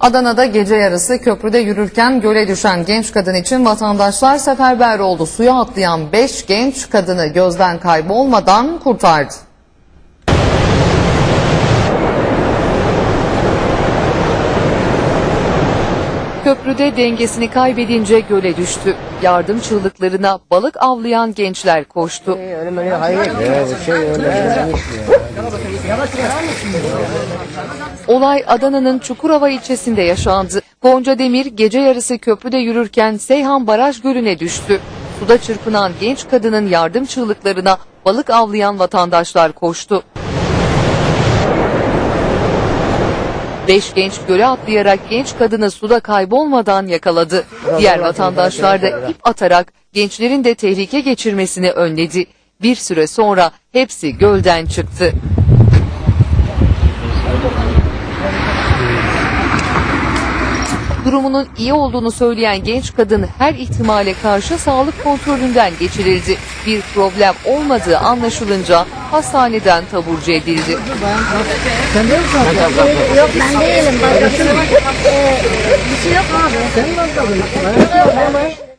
Adana'da gece yarısı köprüde yürürken göle düşen genç kadın için vatandaşlar seferber oldu. Suya atlayan 5 genç kadını gözden kaybolmadan kurtardı. Köprüde dengesini kaybedince göle düştü. Yardım çığlıklarına balık avlayan gençler koştu. Olay Adana'nın Çukurova ilçesinde yaşandı. Gonca Demir gece yarısı köprüde yürürken Seyhan Baraj Gölü'ne düştü. Suda çırpınan genç kadının yardım çığlıklarına balık avlayan vatandaşlar koştu. Beş genç göle atlayarak genç kadını suda kaybolmadan yakaladı. Diğer vatandaşlar da ip atarak gençlerin de tehlike geçirmesini önledi. Bir süre sonra hepsi gölden çıktı. Durumunun iyi olduğunu söyleyen genç kadın her ihtimale karşı sağlık kontrolünden geçirildi. Bir problem olmadığı anlaşılınca hastaneden taburcu edildi. Yok ben değilim. Başka bir şey yok abi.